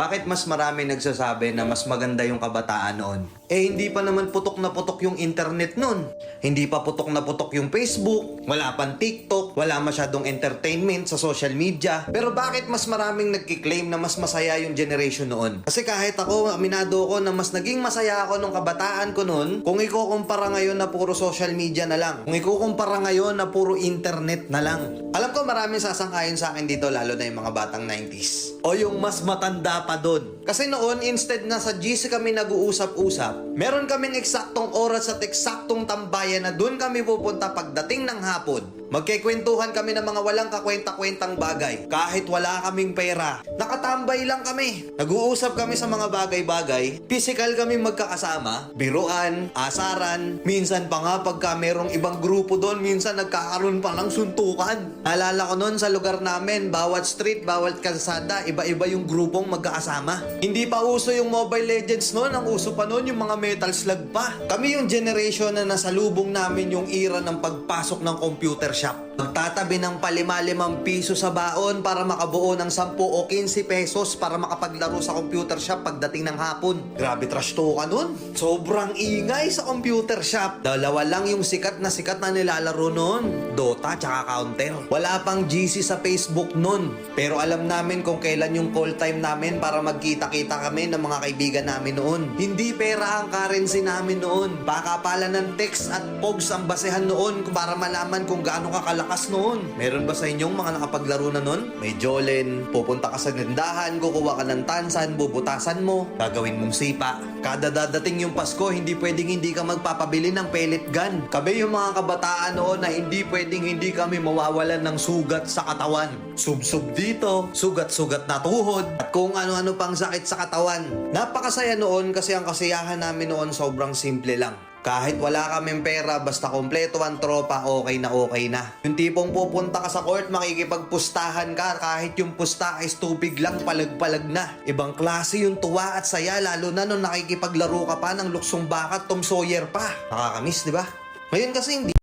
Bakit mas marami nagsasabi na mas maganda yung kabataan noon? Eh hindi pa naman putok na putok yung internet noon. Hindi pa putok na putok yung Facebook, wala pang TikTok, wala masyadong entertainment sa social media. Pero bakit mas maraming nagkiklaim na mas masaya yung generation noon? Kasi kahit ako, aminado ako na mas naging masaya ako nung kabataan ko noon kung ikukumpara ngayon na puro social media na lang. Kung ikukumpara ngayon na puro internet na lang. Alam ko maraming sasangkayon sa akin dito lalo na yung mga batang 90s. O yung mas matanda pa doon. Kasi noon, instead na sa GC kami nag-uusap-usap, meron kaming eksaktong oras at eksaktong tambayan na doon kami pupunta pagdating ng hapon. Magkikwentuhan kami ng mga walang kakwenta-kwentang bagay. Kahit wala kaming pera, nakatambay lang kami. Nag-uusap kami sa mga bagay-bagay. Physical kami magkakasama. Biruan, asaran. Minsan pa nga pagka merong ibang grupo doon, minsan nagkakaroon pa ng suntukan. Alala ko noon sa lugar namin, bawat street, bawat kalsada, iba-iba yung grupong magkakasama. Hindi pa uso yung Mobile Legends noon. Ang uso pa noon yung mga Metal Slug pa. Kami yung generation na nasalubong namin yung era ng pagpasok ng computer shop. Magtatabi ng palima-limang piso sa baon para makabuo ng 10 o 15 pesos para makapaglaro sa computer shop pagdating ng hapon. Grabe trash to ka nun. Sobrang ingay sa computer shop. Dalawa lang yung sikat na sikat na nilalaro nun. Dota tsaka Counter. Wala pang GC sa Facebook nun. Pero alam namin kung kailan yung call time namin para magkita-kita kami ng mga kaibigan namin noon. Hindi pera ang currency namin noon. Baka pala ng text at pogs ang basehan noon para malaman kung gaano ka kalakas noon. Meron ba sa inyong mga nakapaglaro na noon? May Jolen, pupunta ka sa gandahan, kukuha ka ng tansan, bubutasan mo, gagawin mong sipa. Kada dadating yung Pasko, hindi pwedeng hindi ka magpapabili ng pellet gun. Kami yung mga kabataan noon na hindi pwedeng hindi kami mawawalan ng sugat sa katawan. Sub-sub dito, sugat-sugat na tuhod, at kung ano-ano pang sakit sa katawan. Napakasaya noon kasi ang kasiyahan namin noon sobrang simple lang. Kahit wala kaming pera, basta kompleto ang tropa, okay na okay na. Yung tipong pupunta ka sa court, makikipagpustahan ka, kahit yung pusta is tubig lang, palag-palag na. Ibang klase yung tuwa at saya, lalo na nung nakikipaglaro ka pa ng luksong baka, Tom Sawyer pa. Nakakamiss, di ba? Ngayon kasi hindi